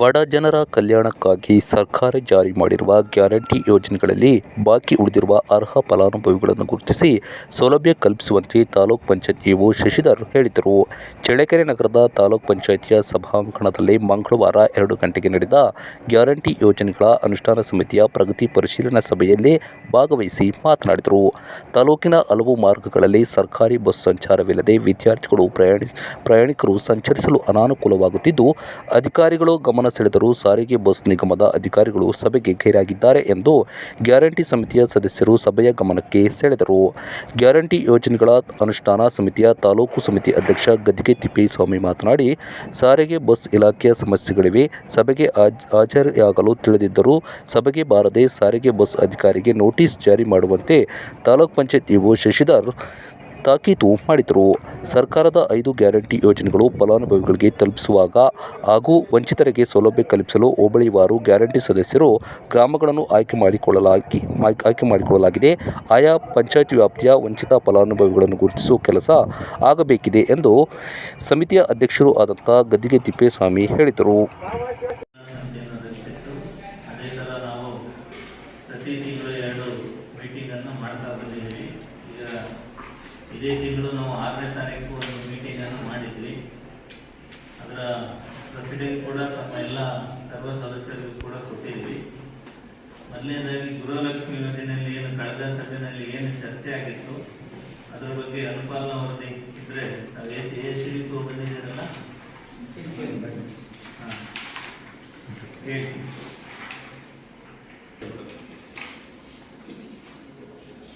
ಬಡ ಜನರ ಕಲ್ಯಾಣಕ್ಕಾಗಿ ಸರ್ಕಾರ ಜಾರಿ ಮಾಡಿರುವ ಗ್ಯಾರಂಟಿ ಯೋಜನೆಗಳಲ್ಲಿ ಬಾಕಿ ಉಳಿದಿರುವ ಅರ್ಹ ಫಲಾನುಭವಿಗಳನ್ನು ಗುರುತಿಸಿ ಸೌಲಭ್ಯ ಕಲ್ಪಿಸುವಂತೆ ತಾಲೂಕ್ ಪಂಚಾಯತ್ ಇಒ ಶಶಿಧರ್ ಹೇಳಿದರು. ಚಳ್ಳಕೆರೆ ನಗರದ ತಾಲೂಕ್ ಪಂಚಾಯಿತಿಯ ಸಭಾಂಗಣದಲ್ಲಿ ಮಂಗಳವಾರ ಎರಡು ಗಂಟೆಗೆ ನಡೆದ ಗ್ಯಾರಂಟಿ ಯೋಜನೆಗಳ ಅನುಷ್ಠಾನ ಸಮಿತಿಯ ಪ್ರಗತಿ ಪರಿಶೀಲನಾ ಸಭೆಯಲ್ಲಿ ಭಾಗವಹಿಸಿ ಮಾತನಾಡಿದರು. ತಾಲೂಕಿನ ಹಲವು ಮಾರ್ಗಗಳಲ್ಲಿ ಸರ್ಕಾರಿ ಬಸ್ ಸಂಚಾರವಿಲ್ಲದೆ ವಿದ್ಯಾರ್ಥಿಗಳು ಪ್ರಯಾಣಿ ಪ್ರಯಾಣಿಕರು ಸಂಚರಿಸಲು ಅನಾನುಕೂಲವಾಗುತ್ತಿದ್ದು, ಅಧಿಕಾರಿಗಳು ಗಮನ ಸೆಳೆದರೂ ಸಾರಿಗೆ ಬಸ್ ನಿಗಮದ ಅಧಿಕಾರಿಗಳು ಸಭೆಗೆ ಗೈರಾಗಿದ್ದಾರೆ ಎಂದು ಗ್ಯಾರಂಟಿ ಸಮಿತಿಯ ಸದಸ್ಯರು ಸಭೆಯ ಗಮನಕ್ಕೆ ಸೆಳೆದರು. ಗ್ಯಾರಂಟಿ ಯೋಜನೆಗಳ ಅನುಷ್ಠಾನ ಸಮಿತಿಯ ತಾಲೂಕು ಸಮಿತಿ ಅಧ್ಯಕ್ಷ ಗದ್ದಿಗೆ ತಿಪ್ಪೇಸ್ವಾಮಿ ಮಾತನಾಡಿ, ಸಾರಿಗೆ ಬಸ್ ಇಲಾಖೆಯ ಸಮಸ್ಯೆಗಳಿವೆ. ಸಭೆಗೆ ಹಾಜರಿಯಾಗಲು ತಿಳಿದಿದ್ದರೂ ಸಭೆಗೆ ಬಾರದೆ ಸಾರಿಗೆ ಬಸ್ ಅಧಿಕಾರಿಗೆ ನೋಟಿಸ್ ಜಾರಿ ಮಾಡುವಂತೆ ತಾಲೂಕ್ ಪಂಚಾಯತ್ ಇಒ ಶಶಿಧರ್ ತಾಕೀತು ಮಾಡಿದರು ಸರ್ಕಾರದ ಐದು ಗ್ಯಾರಂಟಿ ಯೋಜನೆಗಳು ಫಲಾನುಭವಿಗಳಿಗೆ ತಲುಪಿಸುವಾಗ ಹಾಗೂ ವಂಚಿತರಿಗೆ ಸೌಲಭ್ಯ ಕಲ್ಪಿಸಲು ಹೋಬಳಿವಾರು ಗ್ಯಾರಂಟಿ ಸದಸ್ಯರು ಗ್ರಾಮಗಳನ್ನು ಆಯ್ಕೆ ಮಾಡಿಕೊಳ್ಳಲಾಗಿ, ಆಯ್ಕೆ ಮಾಡಿಕೊಳ್ಳಲಾಗಿದೆ. ಆಯಾ ಪಂಚಾಯತ್ ವ್ಯಾಪ್ತಿಯ ವಂಚಿತ ಫಲಾನುಭವಿಗಳನ್ನು ಗುರುತಿಸುವ ಕೆಲಸ ಆಗಬೇಕಿದೆ ಎಂದು ಸಮಿತಿಯ ಅಧ್ಯಕ್ಷರು ಆದಂಥ ಗದ್ದಿಗೆ ತಿಪ್ಪೇಸ್ವಾಮಿ ಹೇಳಿದರು. ಪ್ರತಿ ತಿಂಗಳು ಎರಡು ಮೀಟಿಂಗನ್ನು ಮಾಡ್ತಾ ಬಂದಿದ್ದೀವಿ. ಇದೇ ತಿಂಗಳು ನಾವು ಆರನೇ ತಾರೀಕು ಒಂದು ಮೀಟಿಂಗನ್ನು ಮಾಡಿದ್ವಿ. ಅದರ ಪ್ರೆಸಿಡೆಂಟ್ ಕೂಡ ತಮ್ಮ ಎಲ್ಲ ಸರ್ವ ಸದಸ್ಯರಿಗೂ ಕೂಡ ಕೊಟ್ಟಿದ್ವಿ. ಮೊದಲನೇದಾಗಿ ಗೃಹಲಕ್ಷ್ಮಿ ಯೋಜನೆಯಲ್ಲಿ ಏನು ಕಳೆದ ಸಭೆಯಲ್ಲಿ ಏನು ಚರ್ಚೆ ಆಗಿತ್ತು ಅದರ ಬಗ್ಗೆ ಅನುಪಾಲನಾ ವರದಿ ಇದ್ರೆ ನಾವು ಎ ಸಿ ಎ ಸಿ ಬಂದಿದ್ದೀರಲ್ಲ? ಹಾಂ. ಹೇಳಿ.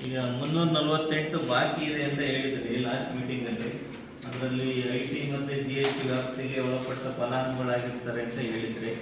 ಈಗ ಮುನ್ನೂರ ನಲವತ್ತೆಂಟು ಬಾಕಿ ಇದೆ ಅಂತ ಹೇಳಿದ್ರಿ ಲಾಸ್ಟ್ ಮೀಟಿಂಗಲ್ಲಿ ಅದರಲ್ಲಿ ಐ ಟಿ ಮತ್ತು ಜಿ ಟಿ ವ್ಯಾಪ್ತಿಗೆ ಒಳಪಟ್ಟ ಫಲಾನುಭವಿಗಳಾಗಿರ್ತಾರೆ ಅಂತ ಹೇಳಿದ್ರಿ.